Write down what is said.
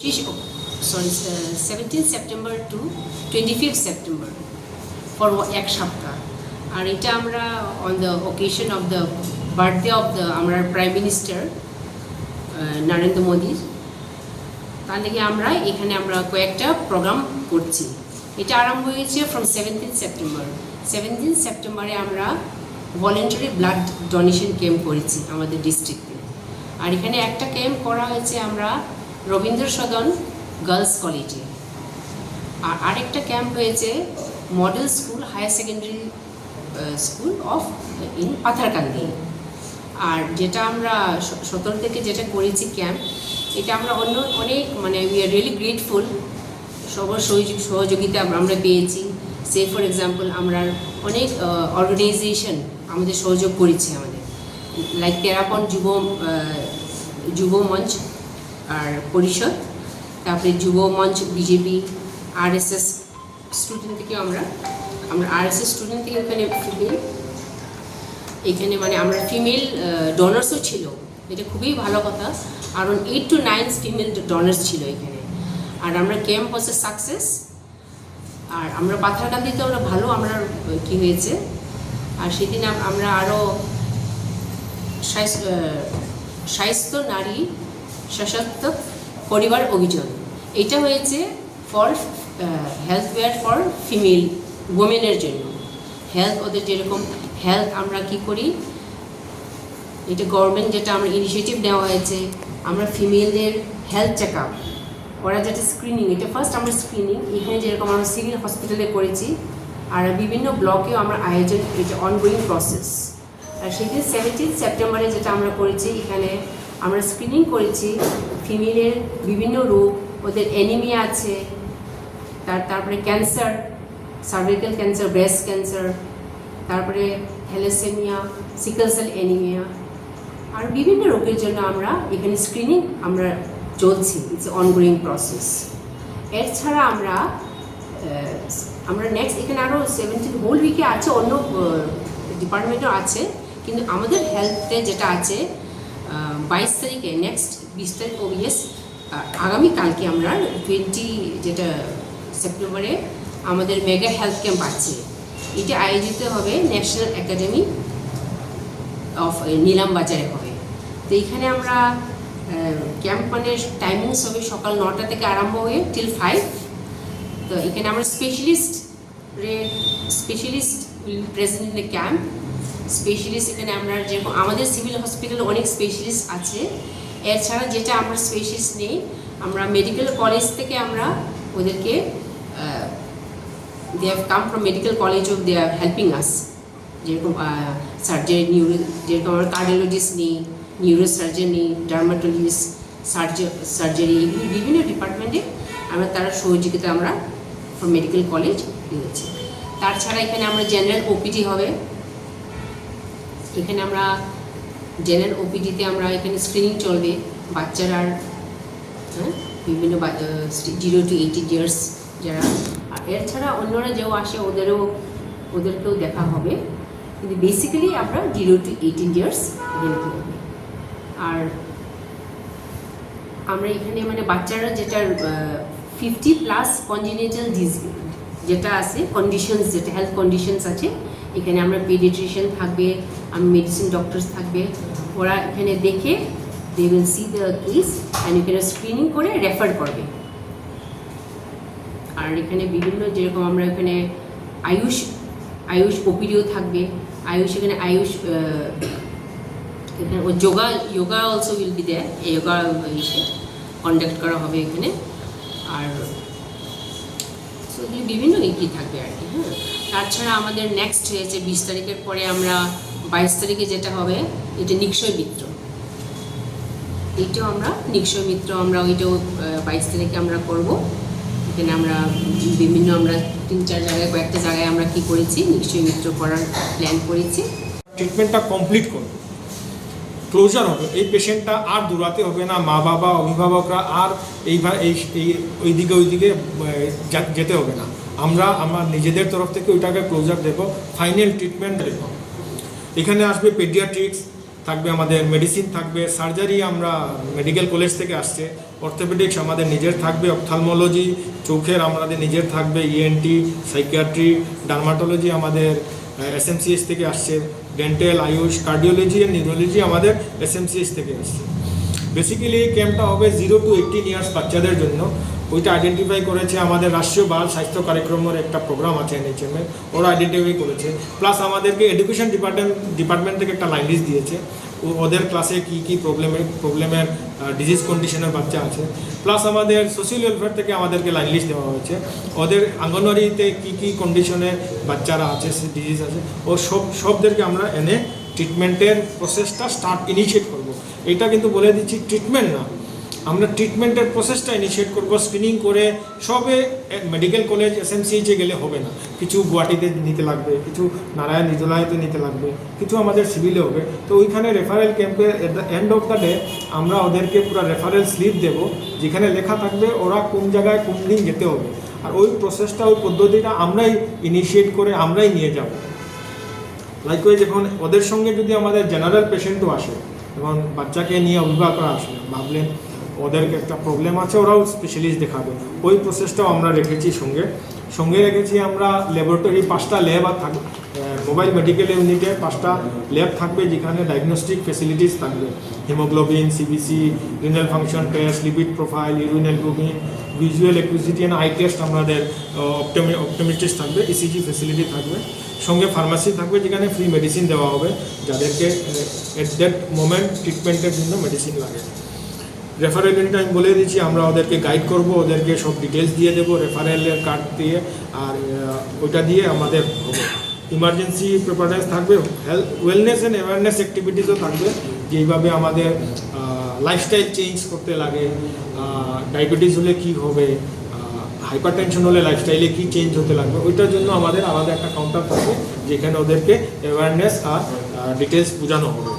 Sorry seventeen September to twenty fifth September for এক সপ্তাহ। আর এটা আমরা on the occasion of the birthday of the আমরা প্রাইম মিনিস্টার নরেন্দ্র মোদীর তার লেগে আমরা এখানে আমরা কয়েকটা প্রোগ্রাম করছি। এটা আরম্ভ হয়েছে ফ্রম সেভেন্টিন সেপ্টেম্বর সেভেন্টিন সেপ্টেম্বরে আমরা ভলেন্টারি ব্লাড ডোনেশন ক্যাম্প করেছি আমাদের ডিস্ট্রিক্টে আর এখানে একটা ক্যাম্প করা হয়েছে আমরা রবীন্দ্র সদন গার্লস কলেজে। আর আরেকটা ক্যাম্প হয়েছে model school, higher secondary school of, in Patharkandi. আর যেটা আমরা সতেরো থেকে যেটা করেছি ক্যাম্প এটা আমরা অন্য অনেক মানে উই আর রিয়েলি গ্রেটফুল সবার সহযোগ- সহযোগিতা আমরা পেয়েছি। সে ফর এক্সাম্পল আমরা অনেক অর্গানাইজেশন আমাদের সহযোগ করেছে আমাদের। লাইক তেরাপন যুব যুব মঞ্চ আর পরিষদ, তারপরে যুব মঞ্চ, বিজেপি আরএসএস স্টুডেন্ট থেকে আমরা আমরা আরএসএস স্টুডেন্ট থেকে ওখানে ফিমেল এখানে মানে আমরা ফিমেল ডোনার্সও ছিল। এটা খুবই ভালো কথা। কারণ eight two nine female donors ছিল এখানে। আর আমরা ক্যাম্প হচ্ছে সাকসেস আর আমরা পাথারকান্দিতে আমরা ভালো, আমরা কি হয়েছে, আর সেদিন আমরা আরও স্বাস্থ্য নারী সশক্ত পরিবার অভিযোগ এটা হয়েছে for health care for female ওমেনের জন্য। হেলথ ওদের যেরকম হেলথ আমরা কি করি? এটা গভর্নমেন্ট যেটা আমরা ইনিশিয়েটিভ নেওয়া হয়েছে, আমরা ফিমেলদের হেলথ চেক আপ ওরা যেটা স্ক্রিনিং এটা ফার্স্ট আমরা স্ক্রিনিং এখানে যেরকম আমরা সিভিল হসপিটালে করেছি, আর বিভিন্ন ব্লকেও আমরা আয়োজন, এটা অনগোয়িং প্রসেস আর সেদিন সেভেন্টিন সেপ্টেম্বরে যেটা আমরা করেছি, এখানে আমরা স্ক্রিনিং করেছি ফিমেলের বিভিন্ন রোগ, ওদের অ্যানিমিয়া আছে, তার, তারপরে cancer cervical cancer breast cancer তারপরে থ্যালাসেমিয়া সিকল সেল অ্যানিমিয়া আর বিভিন্ন রোগের জন্য আমরা এখানে স্ক্রিনিং আমরা চলছি ইটস অনগোয়িং প্রসেস এছাড়া আমরা আমরা নেক্সট এখানে আরও সেভেন্টিন হোল উইকে আছে, অন্য ডিপার্টমেন্টও আছে, কিন্তু আমাদের হেলথে যেটা আছে বাইশ তারিখে নেক্সট বিশ তারিখ ওবিএস আগামীকালকে আমরা টোয়েন্টি যেটা সেপ্টেম্বরে আমাদের মেগা হেলথ ক্যাম্প আছে। এটা আয়োজিত হবে ন্যাশনাল একাডেমি অফ নিলাম বাজারে হবে। তো এখানে আমরা ক্যাম্প মানে টাইমিংস হবে সকাল নটা থেকে আরম্ভ হয়ে টিল ফাইভ তো এখানে আমরা specialist specialist will present in the camp specialist এখানে আমরা যেরকম, আমাদের সিভিল হসপিটালে অনেক স্পেশালিস্ট আছে। এছাড়া যেটা আমরা স্পেশালিস্ট নেই, আমরা মেডিকেল কলেজ থেকে আমরা ওদেরকে they have come from medical college of they are helping us যেরকম সার্জারি নিউরো যেরকম আমরা কার্ডিওলজিস্ট নিই নিউরো সার্জন নিই ডার্মাটোলজিস্ট সার্জারি এগুলি বিভিন্ন ডিপার্টমেন্টে আমরা তারা সহযোগিতা আমরা ফ্রম মেডিকেল কলেজ নিয়েছি তাছাড়া এখানে আমরা জেনারেল ওপিডি হবে। এখানে আমরা জেনারেল ওপিডিতে আমরা এখানে স্ক্রিনিং চলবে। বাচ্চারা হ্যাঁ বিভিন্ন জিরো টু এইটিন ইয়ার্স যারা। আর এছাড়া অন্যরা যেও আসে, ওদেরও, ওদেরকেও দেখা হবে। কিন্তু বেসিক্যালি আমরা জিরো টু এইটিন ইয়ার্স এখানে করবে? আর আমরা এখানে মানে বাচ্চারা যেটা ফিফটি প্লাস কনজিনেটাল যেটা আছে কন্ডিশনস যেটা হেলথ কন্ডিশনস আছে এখানে আমরা পেডিট্রিশিয়ান থাকবে মেডিসিন ডক্টরস থাকবে। ওরা এখানে দেখে they will see the case and এখানে স্ক্রিনিং করে রেফার করবে। আর এখানে বিভিন্ন যেরকম আমরা এখানে আয়ুষ আয়ুষ ওপিডিও থাকবে। আয়ুষ এখানে আয়ুষ এখানে yoga yoga also will be দেয় যোগা কন্ডাক্ট করা হবে এখানে। আর এগুলি বিভিন্ন ইকি থাকবে আর কি হ্যাঁ। তাছাড়া আমাদের নেক্সট হয়েছে বিশ তারিখের পরে আমরা বাইশ তারিখে যেটা হবে, এটা নিক্ষয় মিত্র। এইটাও আমরা, নিক্ষয় মিত্র আমরা ওইটাও বাইশ তারিখে আমরা করব। এখানে আমরা বিভিন্ন আমরা তিন চার জায়গায়, কয়েকটা জায়গায় আমরা কি করেছি, নিক্ষয় মিত্র করার প্ল্যান করেছি। ট্রিটমেন্টটা কমপ্লিট করবে। ক্লোজার হবে। এই পেশেন্টটা আর দৌড়াতে হবে না মা বাবা অভিভাবকরা আর এই এই ওইদিকে আহ, যা- যেতে হবে না। আমরা আমার নিজেদের তরফ থেকে ওইটাকে ক্লোজার দেবো ফাইনাল ট্রিটমেন্ট দেবো। এখানে আসবে পেডিয়াট্রিক্স থাকবে আমাদের মেডিসিন থাকবে সার্জারি আমরা মেডিকেল কলেজ থেকে আসছে। অর্থোপেডিক্স আমাদের নিজের থাকবে অপথালমোলজি চোখের আমাদের নিজের থাকবে ইএনটি সাইকিয়াট্রি ডার্মাটোলজি আমাদের এসএমসিএস থেকে আসছে। Dental Ayush cardiology and neurology আমাদের এসএমসিএস থেকে আসছে বেসিক্যালি এই ক্যাম্পটা হবে জিরো টু এইটিন ইয়ার্স বাচ্চাদের জন্য। ওইটা আইডেন্টিফাই করেছে আমাদের রাষ্ট্রীয় বাল স্বাস্থ্য কার্যক্রমের একটা প্রোগ্রাম আছে এনএইচএম ওরা আইডেন্টিফাই করেছে। প্লাস আমাদেরকে এডুকেশন ডিপার্টমেন্ট ডিপার্টমেন্ট থেকে একটা লাইন দিয়েছে। ওদের ক্লাসে কি কি প্রবলেমের প্রবলেমের ডিজিজ কন্ডিশনের বাচ্চা আছে। প্লাস আমাদের সোশ্যাল ওয়েলফেয়ার থেকে আমাদেরকে লাইন লিস্ট দেওয়া হয়েছে। ওদের আঙ্গনওয়াড়িতে কী কী কন্ডিশনে বাচ্চারা আছে ডিজিজ আছে, ও সব সবদেরকে আমরা এনে ট্রিটমেন্টের প্রসেসটা স্টার্ট ইনিশিয়েট করব। এটা কিন্তু বলে দিচ্ছি ট্রিটমেন্ট না। আমরা ট্রিটমেন্টের প্রসেসটা ইনিশিয়েট করব স্ক্রিনিং করে সবে মেডিকেল কলেজ এসএমসিএইচে গেলে হবে না। কিছু গুয়াহাটিতে নিতে লাগবে, কিছু নারায়ণ নিজলায়তে নিতে লাগবে, কিছু আমাদের সিভিলে হবে। তো ওইখানে রেফারেল ক্যাম্পে এন্ড অফ দ্য ডে আমরা ওদেরকে পুরো রেফারেল স্লিপ দেব, যেখানে লেখা থাকবে ওরা কোন জায়গায় কোন দিন যেতে হবে। আর ওই প্রসেসটা ওই পদ্ধতিটা আমরাই ইনিশিয়েট করে আমরাই নিয়ে যাব। লাইকওয়াইজ এখন ওদের সঙ্গে যদি আমাদের জেনারেল পেশেন্টও আসে, এবং বাচ্চাকে নিয়ে অভিভাবকরা আসে, ভাবলেন ওদের একটা প্রবলেম আছে, ওরাও স্পেশালিস্ট দেখাবে। ওই প্রসেসটাও আমরা রেখেছি সঙ্গে। সঙ্গে রেখেছি আমরা ল্যাবরেটরি পাঁচটা ল্যাব আর থাকবে মোবাইল মেডিকেল ইউনিটে পাঁচটা ল্যাব থাকবে যেখানে ডায়াগনস্টিক ফেসিলিটিস থাকবে। Haemoglobin CBC renal function test lipid profile urinal globin visual acuity and eye test আমাদের অপটোমি অপটোমেট্রিস্ট থাকবে ইসিজি ফেসিলিটি থাকবে। সঙ্গে ফার্মাসি থাকবে যেখানে ফ্রি মেডিসিন দেওয়া হবে। যাদেরকে এট দ্যাট মোমেন্ট ট্রিটমেন্টের জন্য মেডিসিন লাগে। রেফারেল ইউনিট আমি বলে দিচ্ছি আমরা ওদেরকে গাইড করব, ওদেরকে সব ডিটেলস দিয়ে দেবো রেফারেলের কার্ড দিয়ে আর ওইটা দিয়ে আমাদের ইমার্জেন্সি প্রিপারেন্স থাকবে হেলথ ওয়েলনেস অ্যান্ড অ্যাওয়ারনেস অ্যাক্টিভিটিসও থাকবে, যেইভাবে আমাদের লাইফস্টাইল চেঞ্জ করতে লাগে ডায়াবেটিস হলে কী হবে হাইপার টেনশন হলে লাইফস্টাইলে কী চেঞ্জ হতে লাগবে, ওইটার জন্য আমাদের আলাদা একটা কাউন্টার থাকবে যেখানে ওদেরকে অ্যাওয়ারনেস আর ডিটেলস বোঝানো হবে।